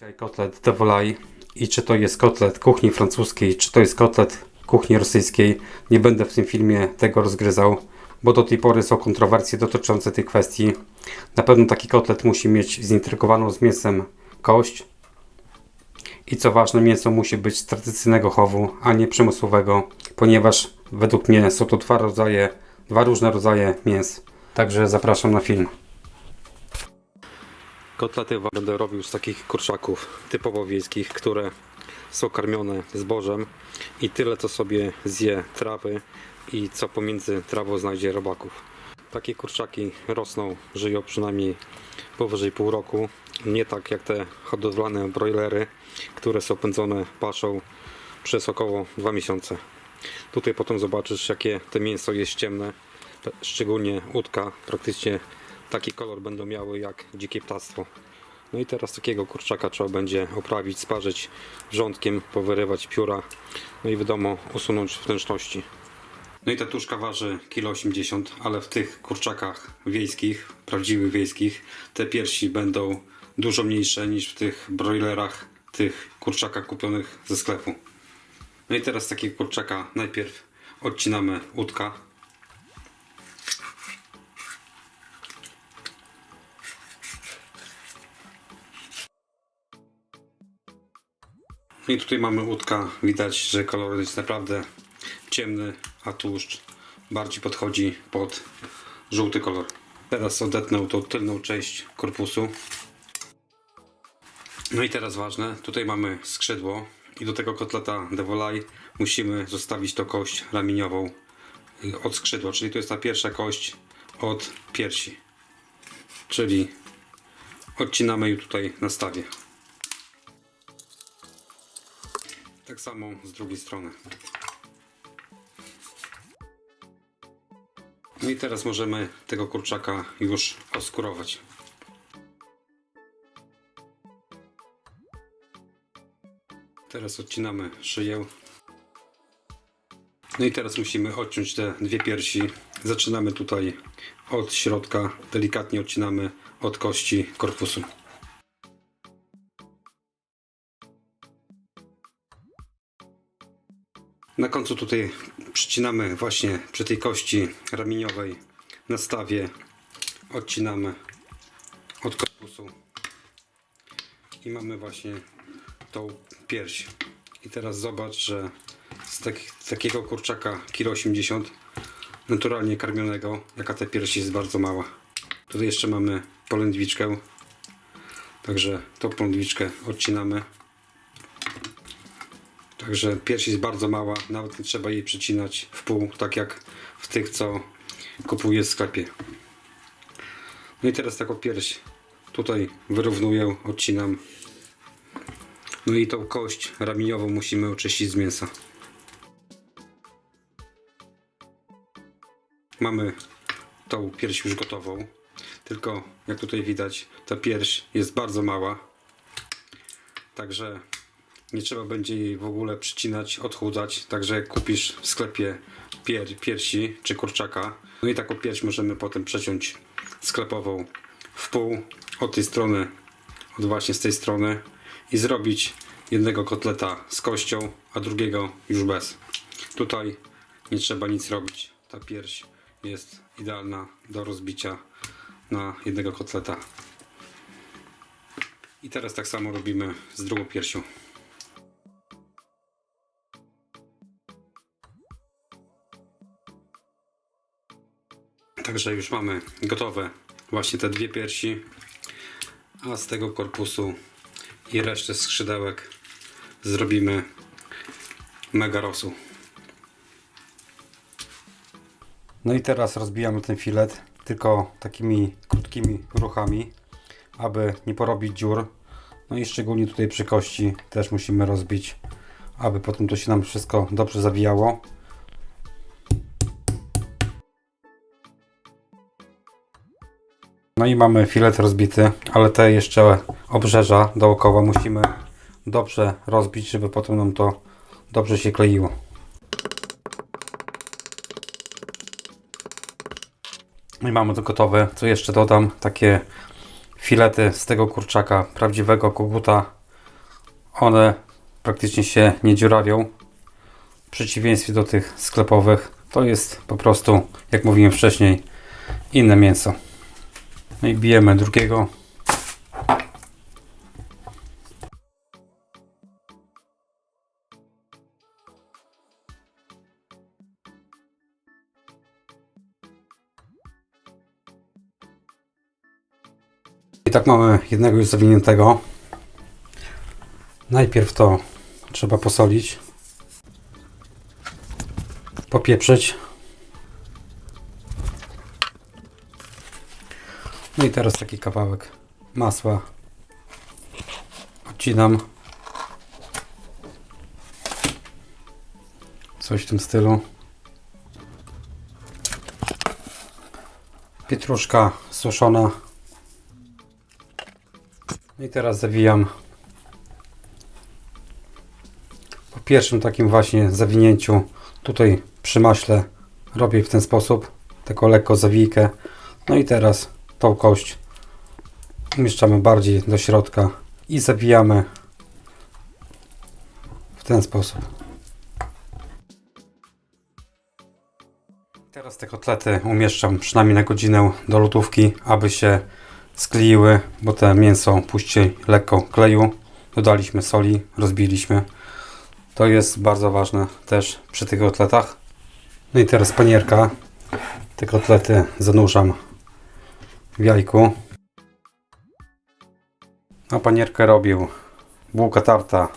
Dzisiaj kotlet de i czy to jest kotlet kuchni francuskiej, czy to jest kotlet kuchni rosyjskiej, nie będę w tym filmie tego rozgryzał, bo do tej pory są kontrowersje dotyczące tej kwestii. Na pewno taki kotlet musi mieć zintrygowaną z mięsem kość i co ważne, mięso musi być z tradycyjnego chowu, a nie przemysłowego, ponieważ według mnie są to dwa rodzaje, dwa różne rodzaje mięs. Także zapraszam na film. Kotlety będę robił z takich kurczaków typowo wiejskich, które są karmione zbożem i tyle co sobie zje trawy i co pomiędzy trawą znajdzie robaków. Takie kurczaki rosną, żyją przynajmniej powyżej pół roku. Nie tak jak te hodowlane broilery, które są pędzone paszą przez około dwa miesiące. Tutaj potem zobaczysz jakie to mięso jest ciemne, szczególnie udka, praktycznie taki kolor będą miały jak dzikie ptactwo. No i teraz takiego kurczaka trzeba będzie oprawić, sparzyć wrzątkiem, powyrywać pióra, no i wiadomo usunąć wnętrzności. No i ta tuszka waży 1,80 kg, ale w tych kurczakach wiejskich, prawdziwych wiejskich, te piersi będą dużo mniejsze niż w tych broilerach, tych kurczakach kupionych ze sklepu. No i teraz takiego kurczaka najpierw odcinamy udka. I tutaj mamy udka. Widać, że kolor jest naprawdę ciemny, a tłuszcz bardziej podchodzi pod żółty kolor. Teraz odetnę tą tylną część korpusu. No i teraz ważne, tutaj mamy skrzydło i do tego kotleta de volaille musimy zostawić tą kość ramieniową od skrzydła, czyli to jest ta pierwsza kość od piersi. Czyli odcinamy ją tutaj na stawie. Tak samo z drugiej strony. No i teraz możemy tego kurczaka już oskurować. Teraz odcinamy szyję. No i teraz musimy odciąć te dwie piersi. Zaczynamy tutaj od środka, delikatnie odcinamy od kości korpusu. Na końcu tutaj przycinamy właśnie przy tej kości ramieniowej na stawie odcinamy od korpusu i mamy właśnie tą pierś. I teraz zobacz, że z tak, takiego kurczaka 1,80 kg naturalnie karmionego, jaka ta pierś jest bardzo mała. Tutaj jeszcze mamy polędwiczkę. Także tą polędwiczkę odcinamy. Także pierś jest bardzo mała, nawet nie trzeba jej przycinać w pół, tak jak w tych, co kupuję w sklepie. No i teraz taką pierś tutaj wyrównuję, odcinam. No i tą kość ramieniową musimy oczyścić z mięsa. Mamy tą pierś już gotową. Tylko jak tutaj widać, ta pierś jest bardzo mała. Także nie trzeba będzie jej w ogóle przycinać, odchudzać. Także jak kupisz w sklepie pier, piersi czy kurczaka, no i taką pierś możemy potem przeciąć sklepową w pół od tej strony, od właśnie z tej strony i zrobić jednego kotleta z kością, a drugiego już bez. Tutaj nie trzeba nic robić. Ta pierś jest idealna do rozbicia na jednego kotleta. I teraz tak samo robimy z drugą piersią. Także już mamy gotowe właśnie te dwie piersi, a z tego korpusu i resztę skrzydełek zrobimy mega rosół. No i teraz rozbijamy ten filet tylko takimi krótkimi ruchami, aby nie porobić dziur. No i szczególnie tutaj przy kości też musimy rozbić, aby potem to się nam wszystko dobrze zawijało. No i mamy filet rozbity, ale te jeszcze obrzeża dookoła musimy dobrze rozbić, żeby potem nam to dobrze się kleiło. No I mamy to gotowe. Co jeszcze dodam? Takie filety z tego kurczaka, prawdziwego koguta One praktycznie się nie dziurawią. W przeciwieństwie do tych sklepowych, to jest po prostu, jak mówiłem wcześniej, inne mięso. No i bijemy drugiego. I tak mamy jednego już zawiniętego. Najpierw to trzeba posolić, popieprzyć. No i teraz taki kawałek masła odcinam. Coś w tym stylu. Pietruszka suszona. No I teraz zawijam po pierwszym takim właśnie zawinięciu tutaj przy maśle robię w ten sposób taką lekko zawijkę no i teraz tą kość umieszczamy bardziej do środka i zawijamy w ten sposób teraz te kotlety umieszczam przynajmniej na godzinę do lodówki aby się skleiły, bo te mięso puści lekko kleju. Dodaliśmy soli, rozbiliśmy. To jest bardzo ważne też przy tych kotletach. No i teraz panierka. Te kotlety zanurzam w jajku. A panierkę robił bułka tarta.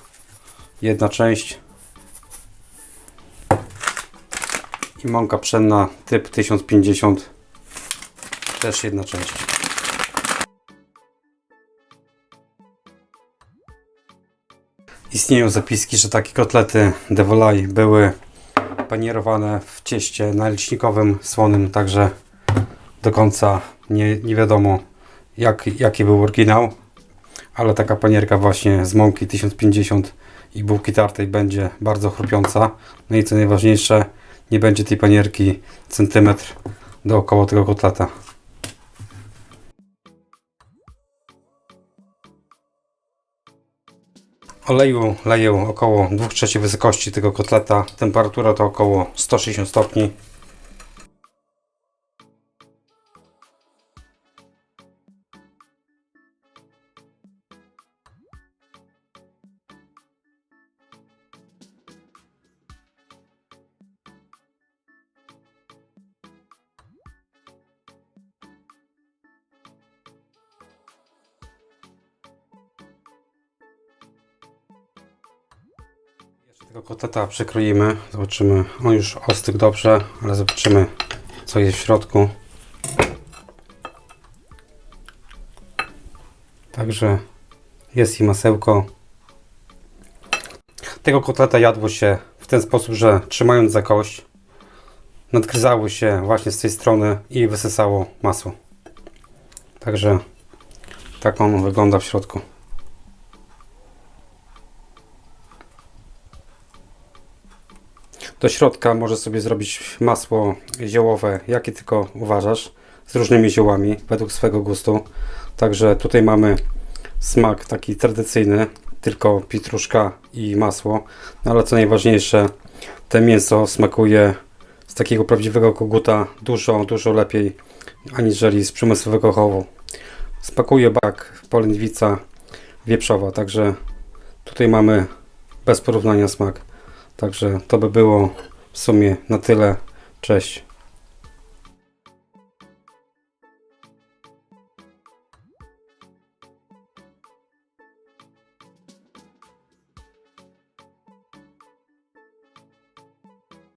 Jedna część. I mąka pszenna typ 1050. Też jedna część. Istnieją zapiski, że takie kotlety de volaille były panierowane w cieście naleśnikowym, słonym, także do końca nie, nie wiadomo jak, jaki był oryginał, ale taka panierka właśnie z mąki 1050 i bułki tartej będzie bardzo chrupiąca. No i co najważniejsze, nie będzie tej panierki centymetr dookoła tego kotleta. Oleju leję około 2 trzecich wysokości tego kotleta. Temperatura to około 160 stopni. Tego kotleta przekroimy. Zobaczymy. On już ostygł dobrze, ale zobaczymy co jest w środku. Także jest i masełko. Tego kotleta jadło się w ten sposób, że trzymając za kość nadgryzało się właśnie z tej strony i wysysało masło. Także tak on wygląda w środku. Do środka możesz sobie zrobić masło ziołowe, jakie tylko uważasz, z różnymi ziołami, według swego gustu. Także tutaj mamy smak taki tradycyjny, tylko pietruszka i masło. No ale co najważniejsze, te mięso smakuje z takiego prawdziwego koguta dużo, dużo lepiej, aniżeli z przemysłowego chowu. Smakuje jak polędwica wieprzowa, także tutaj mamy bez porównania smak. Także to by było w sumie na tyle. Cześć.